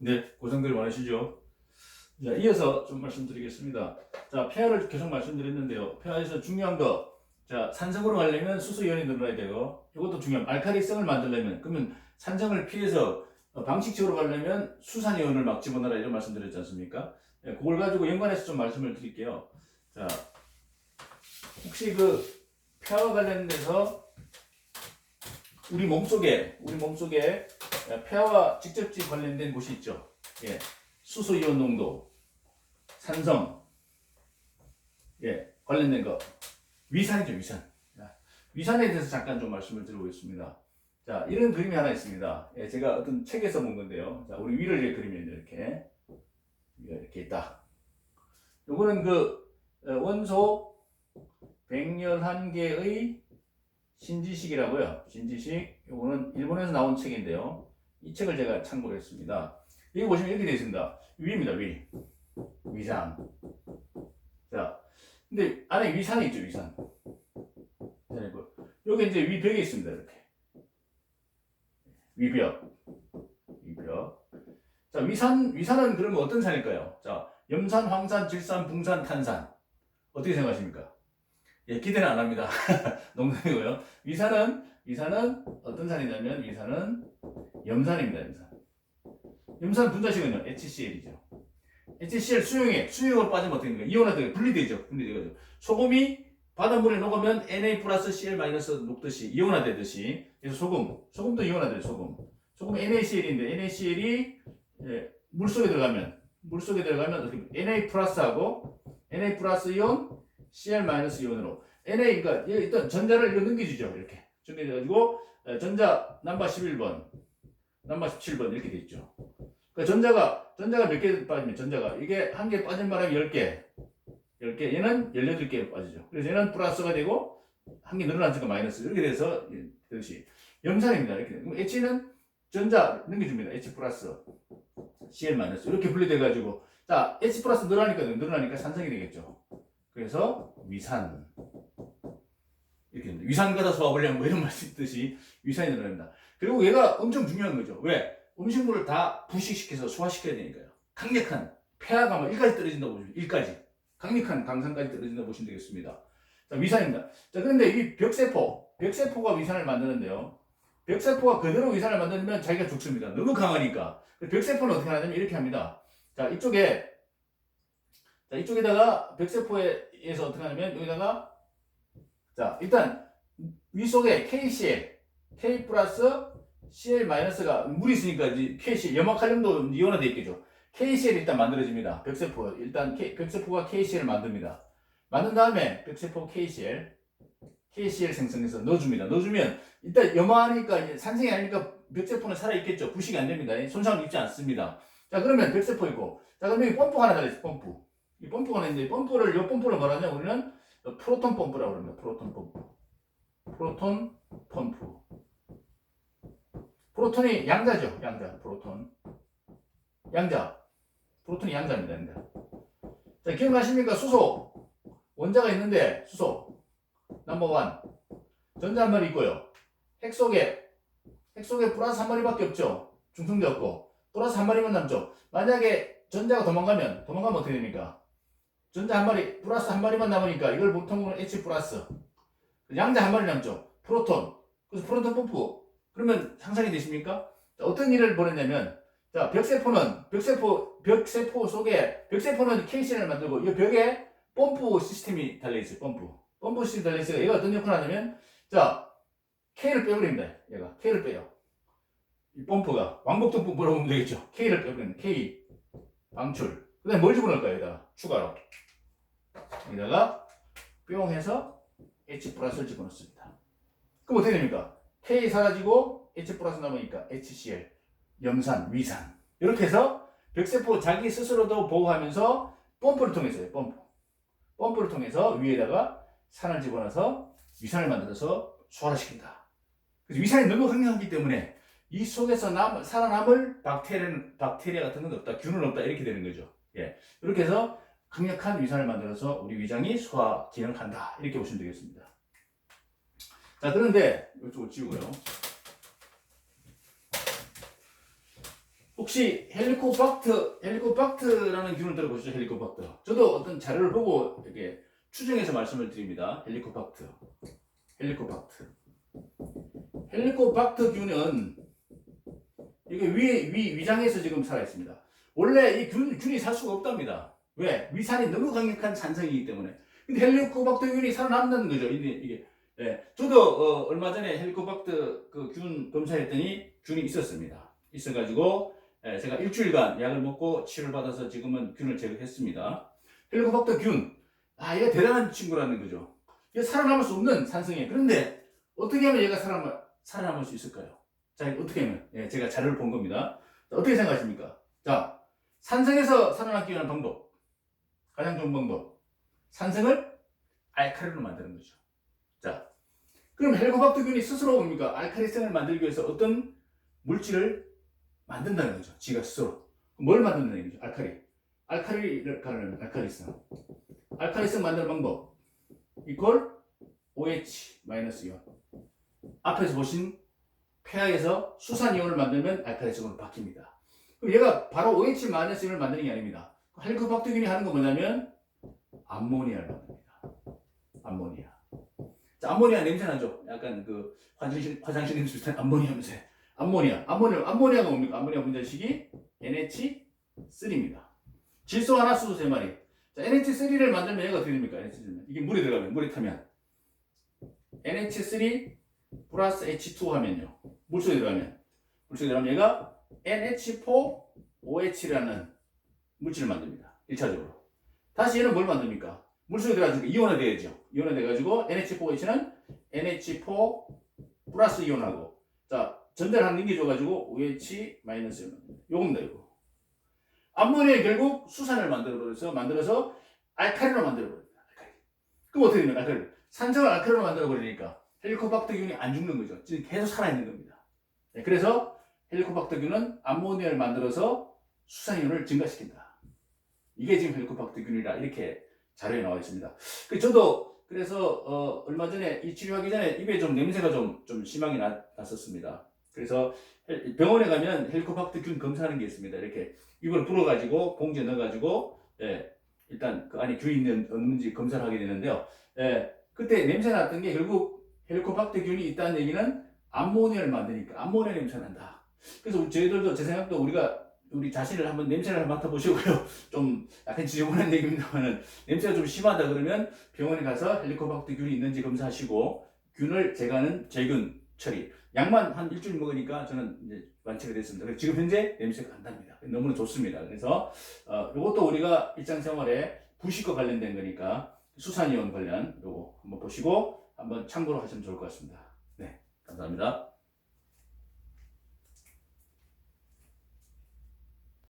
네, 고생들 많으시죠? 자, 이어서 좀 말씀드리겠습니다. 자, 폐하를 계속 말씀드렸는데요. 폐하에서 중요한 거, 자, 산성으로 가려면 수소이온이 늘어나야 되고, 이것도 중요한 알카리성을 만들려면, 그러면 산성을 피해서 어, 방식적으로 가려면 수산이온을 막 집어넣어라 이런 말씀 드렸지 않습니까? 예, 그걸 가지고 연관해서 좀 말씀을 드릴게요. 자, 혹시 그 폐하와 관련돼서 우리 몸속에, 우리 몸속에 폐와 직접적 관련된 곳이 있죠. 예. 수소 이온 농도, 산성, 예, 관련된 거. 위산이죠, 위산. 자, 위산에 대해서 잠깐 좀 말씀을 드려보겠습니다. 자, 이런 그림이 하나 있습니다. 예, 제가 어떤 책에서 본 건데요. 자, 우리 위를 이렇게 그리면 이렇게. 이렇게 있다. 요거는 그 어, 원소 111개의 신지식이라고요. 신지식. 요거는 일본에서 나온 책인데요. 이 책을 제가 참고를 했습니다. 여기 보시면 이렇게 되어 있습니다. 위입니다, 위. 위산. 자, 근데 안에 위산이 있죠, 위산. 여기 이제 위벽이 있습니다, 이렇게. 위벽. 위벽. 자, 위산, 위산은 그러면 어떤 산일까요? 자, 염산, 황산, 질산, 붕산, 탄산. 어떻게 생각하십니까? 예, 기대는 안 합니다. 농담이고요. 위산은, 위산은 어떤 산이냐면, 위산은 염산입니다, 염산. 염산 분자식은요, HCl이죠. HCl 수용액, 수용으로 빠지면 어떻게 됩니까? 이온화되고 분리되죠. 분리되죠. 소금이 바닷물에 녹으면 Na 플러스 Cl 마이너스 녹듯이, 이온화되듯이. 그래서 소금, 소금도 이온화돼요, 소금. 소금 NaCl인데, NaCl이 예, 물속에 들어가면, 물속에 들어가면 어떻게, Na 플러스하고, Na 플러스 이온, Cl 마이너스 이온으로. Na, 그러니까 일단 전자를 이거 넘겨주죠, 이렇게. 예, 전자 넘버 11번, 넘버 17번 이렇게 돼 있죠. 그러니까 전자가 전자가 몇 개 빠지면 전자가 이게 한 개 빠진 바람에 10개. 10개. 얘는 18개 빠지죠. 그래서 얘는 플러스가 되고 한 개 늘어나니까 마이너스 이렇게 돼서 되듯이 염산입니다. 이렇게. 그럼 H는 전자 넘겨줍니다. H 플러스 Cl 마이너스 이렇게 분리돼 가지고 자 H 플러스 늘어나니까 늘어나니까 산성이 되겠죠. 그래서 위산 이렇게. 위산가다 소화불량 뭐 이런 말씀 뜻이 위산이 늘어납니다. 그리고 얘가 엄청 중요한 거죠. 왜? 음식물을 다 부식시켜서 소화시켜야 되니까요. 강력한 폐하가 막 1까지 떨어진다고 보시면 1까지. 강력한 강산까지 떨어진다고 보시면 되겠습니다. 자, 위산입니다. 자, 그런데 이 벽세포, 벽세포가 위산을 만드는데요. 벽세포가 그대로 위산을 만들면 자기가 죽습니다. 너무 강하니까. 벽세포는 어떻게 하냐면 이렇게 합니다. 자, 이쪽에, 자, 이쪽에다가 벽세포에서 어떻게 하냐면 여기다가 자, 일단 위 속에 KCl, K 플러스 CL 마이너스가 물이 있으니까 KCl 염화칼륨도 이온화돼 있겠죠. KCl 일단 만들어집니다. 벽세포 일단 K, 벽세포가 KCl을 만듭니다. 만든 다음에 벽세포 KCl KCl 생성해서 넣어줍니다. 넣어주면 일단 염화하니까 산성이 아니니까 벽세포는 살아 있겠죠. 부식이 안 됩니다. 손상을 입지 않습니다. 자 그러면 벽세포 있고 자 그럼 여기 펌프가 하나 달려있어 펌프. 이 펌프가 있는데 펌프를 이 펌프를 뭐라냐 우리는 프로톤 펌프라고 합니다. 프로톤 펌프. 프로톤 펌프. 프로톤이 양자죠. 양자. 프로톤. 양자. 프로톤이 양자입니다. 양자. 자, 기억나십니까? 수소. 원자가 있는데 수소. 넘버 원. 전자 한 마리 있고요. 핵 속에 핵 속에 플러스 한 마리밖에 없죠. 중성대 없고. 플러스 한 마리만 남죠. 만약에 전자가 도망가면 도망가면 어떻게 됩니까? 전자 한 마리 플러스 한 마리만 남으니까 이걸 보통은 H 플러스. 양자 한 마리 남죠. 프로톤. 그래서 프로톤 펌프. 그러면 상상이 되십니까? 자, 어떤 일을 벌였냐면, 자, 벽세포는, 벽세포, 벽세포 속에, 벽세포는 KCL을 만들고, 이 벽에 펌프 시스템이 달려있어요, 펌프. 펌프 시스템이 달려있어요. 얘가 어떤 역할을 하냐면, 자, K를 빼버립니다. 얘가. K를 빼요. 이 펌프가. 왕복동 펌프라고 보면 되겠죠. K를 빼버립니다. K. 방출. 그 다음에 뭘 집어넣을까요, 여기다가? 추가로. 여기다가, 뿅 해서 H 플러스를 집어넣습니다. 그럼 어떻게 됩니까? K 사라지고 H 플러스 남으니까 HCl, 염산, 위산. 이렇게 해서 벽세포 자기 스스로도 보호하면서 펌프를 통해서요, 펌프. 펌프를 통해서 위에다가 산을 집어넣어서 위산을 만들어서 소화시킨다. 그래서 위산이 너무 강력하기 때문에 이 속에서 남, 살아남을 박테리아, 박테리아 같은 건 없다, 균은 없다, 이렇게 되는 거죠. 예. 이렇게 해서 강력한 위산을 만들어서 우리 위장이 소화 기능을 한다. 이렇게 보시면 되겠습니다. 자, 그런데 이쪽을 지우고요. 혹시 헬리코박터, 헬리코박터라는 균을 들어보시죠? 헬리코박터. 저도 어떤 자료를 보고 이렇게 추정해서 말씀을 드립니다. 헬리코박터. 헬리코박터. 헬리코박터 균은 이게 위, 위, 위장에서 지금 살아있습니다. 원래 이 균, 균이 살 수가 없답니다. 왜? 위산이 너무 강력한 산성이기 때문에. 근데 헬리코박터 균이 살아남는 거죠. 이게. 예. 저도 어, 얼마 전에 헬리코박터 그 균 검사했더니 균이 있었습니다. 있어가지고 예, 제가 일주일간 약을 먹고 치료를 받아서 지금은 균을 제거했습니다. 헬리코박터 균. 아, 얘가 대단한 친구라는 거죠. 얘 살아남을 수 없는 산성이에요. 그런데 어떻게 하면 얘가 살아남, 살아남을 수 있을까요? 자, 어떻게 하면? 예, 제가 자료를 본 겁니다. 자, 어떻게 생각하십니까? 자, 산성에서 살아남기 위한 방법. 가장 좋은 방법. 산성을 알칼리로 만드는 거죠. 자, 그럼 헬리코박터균이 스스로 뭡니까? 알칼리성을 만들기 위해서 어떤 물질을 만든다는 거죠. 지가 스스로. 뭘 만든다는 얘기죠? 알칼리. 알칼리를 가르는 알칼리성. 알칼리성 만드는 방법. 이퀄 OH 마이너스 이온. 앞에서 보신 폐하에서 수산이온을 만들면 알칼리성으로 바뀝니다. 그럼 얘가 바로 OH 마이너스 이온을 만드는 게 아닙니다. 헬리코박터균이 하는 건 뭐냐면 암모니아를 만듭니다. 암모니아. 자, 암모니아 냄새 나죠? 약간 그 화장실 화장실 냄새 비슷한 암모니아 냄새. 암모니아. 암모니아. 암모니아가 뭡니까? 암모니아 분자식이 NH3입니다. 질소 하나 수소 세 마리. 자, NH3를 만들면 얘가 어떻게 됩니까? NH3는 이게 물에 들어가면 물에 타면 NH3 플러스 H2 하면요. 물속에 들어가면 물속에 들어가면 얘가 NH4OH라는 물질을 만듭니다. 1차적으로. 다시 얘는 뭘 만듭니까? 물속에 들어가지고 이온화돼야죠. 이온화돼가지고 NH4OH는 NH4 플러스 이온하고 자 전달 하나 넘겨줘가지고 OH 마이너스 이온 요겁니다 이거. 암모니아 결국 수산을 만들어버려서 만들어서 알칼리로 만들어버립니다. 알칼리. 그럼 어떻게 됩니까? 알칼리. 산성을 알칼리로 만들어버리니까 헬리코박터균이 안 죽는 거죠. 지금 계속 살아있는 겁니다. 네, 그래서 헬리코박터균은 암모니아를 만들어서 수산이온을 증가시킨다. 이게 지금 헬리코박터균이라 이렇게 자료에 나와 있습니다. 그 저도 그래서 어, 얼마 전에 이 치료하기 전에 입에 좀 냄새가 좀, 좀 심하게 나, 났었습니다. 그래서 헬- 병원에 가면 헬리코박터균 검사하는 게 있습니다. 이렇게 입을 불어가지고 봉지에 넣어가지고 예, 일단 그 안에 균이 있는 없는지 검사를 하게 되는데요. 예, 그때 냄새 났던 게 결국 헬리코박터균이 있다는 얘기는 암모니아를 만드니까 암모니아 냄새 난다. 그래서 저희들도 제 생각도 우리가 우리 자신을 한번 냄새를 맡아보시고요. 좀 약간 지저분한 얘기입니다만은 냄새가 좀 심하다 그러면 병원에 가서 헬리코박터 균이 있는지 검사하시고 균을 제거하는 제균 처리. 약만 한 일주일 먹으니까 저는 이제 완치가 됐습니다. 지금 현재 냄새가 안 납니다. 너무나 좋습니다. 그래서 어, 이것도 우리가 일상생활에 부식과 관련된 거니까 수산이온 관련 요거 한번 보시고 한번 참고로 하시면 좋을 것 같습니다. 네, 감사합니다.